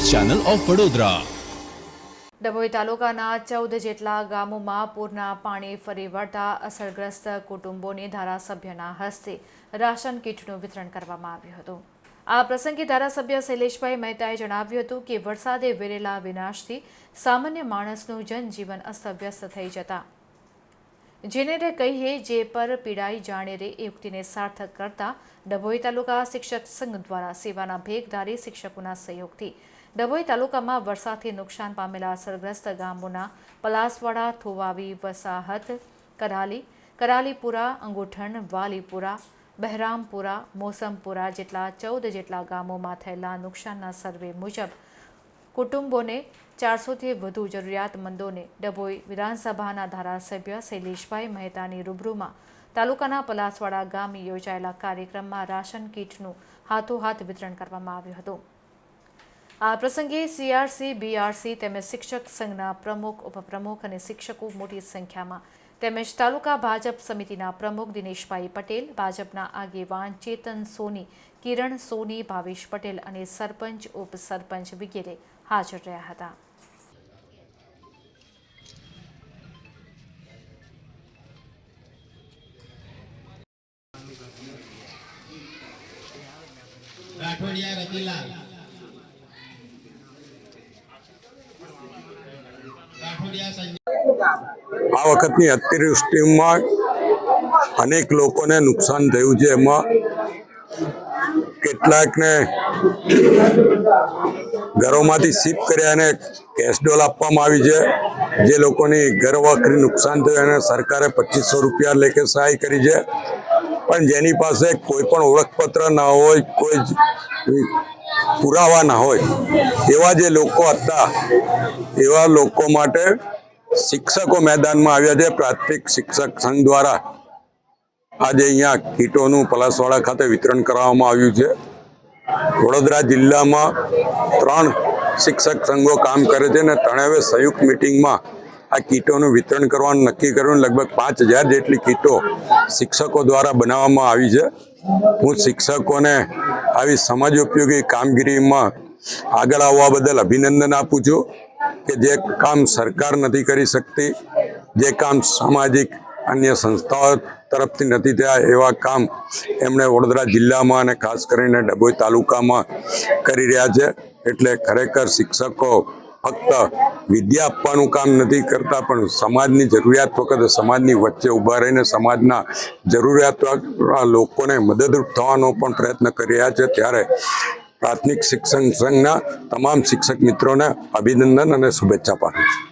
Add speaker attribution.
Speaker 1: Channel of Vadodara.
Speaker 2: Dabhoi તાલુકાના ચૌદ જેટલા ગામોમાં પૂરના પાણી ફરી વળતા અસરગ્રસ્ત કુટુંબોને ધારાસભ્યના હસ્તે રાશન કીટનું વિતરણ કરવામાં આવ્યું હતું. આ પ્રસંગે ધારાસભ્ય શૈલેષભાઈ મહેતાએ જણાવ્યું હતું કે વરસાદે વેરેલા વિનાશથી સામાન્ય માણસનું જનજીવન અસ્તવ્યસ્ત થઈ જતા. જેને રે કહીએ જે પર પીડાઈ જાણે રે એ યુક્તિને સાર્થક કરતા ડભોઈ તાલુકા શિક્ષક સંઘ દ્વારા સેવાના ભેગધારી શિક્ષકોના સહયોગથી ડભોઈ તાલુકામાં વરસાદથી નુકસાન પામેલા અસરગ્રસ્ત ગામોના પલાસવાડા, થોવાવી, વસાહત, કરાલી, કરાલીપુરા, અંગુઠણ, વાલીપુરા, બહેરામપુરા, મોસમપુરા જેટલા ચૌદ જેટલા ગામોમાં થયેલા નુકસાનના સર્વે મુજબ કુટુંબોને ચારસોથી વધુ જરૂરિયાતમંદોને ડભોઈ વિધાનસભાના ધારાસભ્ય શૈલેષભાઈ મહેતાની રૂબરૂમાં તાલુકાના પલાસવાડા ગામે યોજાયેલા કાર્યક્રમમાં રાશન કીટનું હાથોહાથ વિતરણ કરવામાં આવ્યું હતું. આ પ્રસંગે સીઆરસી બીઆરસી તેમજ શિક્ષક સંઘના પ્રમુખ, ઉપપ્રમુખ અને શિક્ષકો મોટી સંખ્યામાં. તેમજ તાલુકા ભાજપ સમિતિના પ્રમુખ દિનેશભાઈ પટેલ, ભાજપના આગેવાન ચેતન સોની, કિરણ સોની, ભાવેશ પટેલ અને સરપંચ, ઉપસરપંચ વગેરે હાજર રહ્યા હતા.
Speaker 3: રાઠોડિયા, રતિલાલ રાઠોડિયા સંજય
Speaker 4: આ વખતની અતિવૃષ્ટિમાં અનેક લોકોને નુકસાન થયું છે. એમાં કેટલાકને ઘરોમાંથી શિફ્ટ કર્યા અને કેશ ડોલ આપવામાં આવી છે. જે લોકોની ઘરવાખરી નુકસાન થયું એને સરકારે પચીસો રૂપિયા લેખે સહાય કરી છે. પણ જેની પાસે કોઈ પણ ઓળખપત્ર ના હોય, કોઈ જ પુરાવા ના હોય, એવા જે લોકો હતા, એવા લોકો માટે શિક્ષકો મેદાનમાં આવ્યા છે, પ્રાથમિક શિક્ષક સંઘ દ્વારા. આજે અહીંયા કીટોનું પલાસવાડા ખાતે વિતરણ કરવામાં આવ્યું છે. વડોદરા જિલ્લામાં ત્રણ શિક્ષક સંઘો કામ કરે છે અને ત્રણેવે સંયુક્ત મિટિંગમાં આ કીટોનું વિતરણ કરવાનું નક્કી કર્યું. લગભગ પાંચ હજાર જેટલી કીટો શિક્ષકો દ્વારા બનાવવામાં આવી છે. હું શિક્ષકોને આવી સમાજ ઉપયોગી કામગીરીમાં આગળ આવવા બદલ અભિનંદન આપું છું કે જે કામ સરકાર નથી કરી શકતી, જે કામ સામાજિક અન્ય સંસ્થાઓ તરફથી નથી થયા, એવા કામ એમણે વડોદરા જિલ્લામાં અને ખાસ કરીને ડભોઈ તાલુકામાં કરી રહ્યા છે. એટલે ખરેખર શિક્ષકો ફક્ત વિદ્યા આપવાનું કામ નથી કરતા, પણ સમાજની જરૂરિયાત વખતે સમાજની વચ્ચે ઊભા રહીને સમાજના જરૂરિયાત લોકોને મદદરૂપ થવાનો પણ પ્રયત્ન કરી રહ્યા છે. ત્યારે પ્રાથમિક શિક્ષણ સંઘના તમામ શિક્ષક મિત્રોને અભિનંદન અને શુભેચ્છા પાઠવું છું.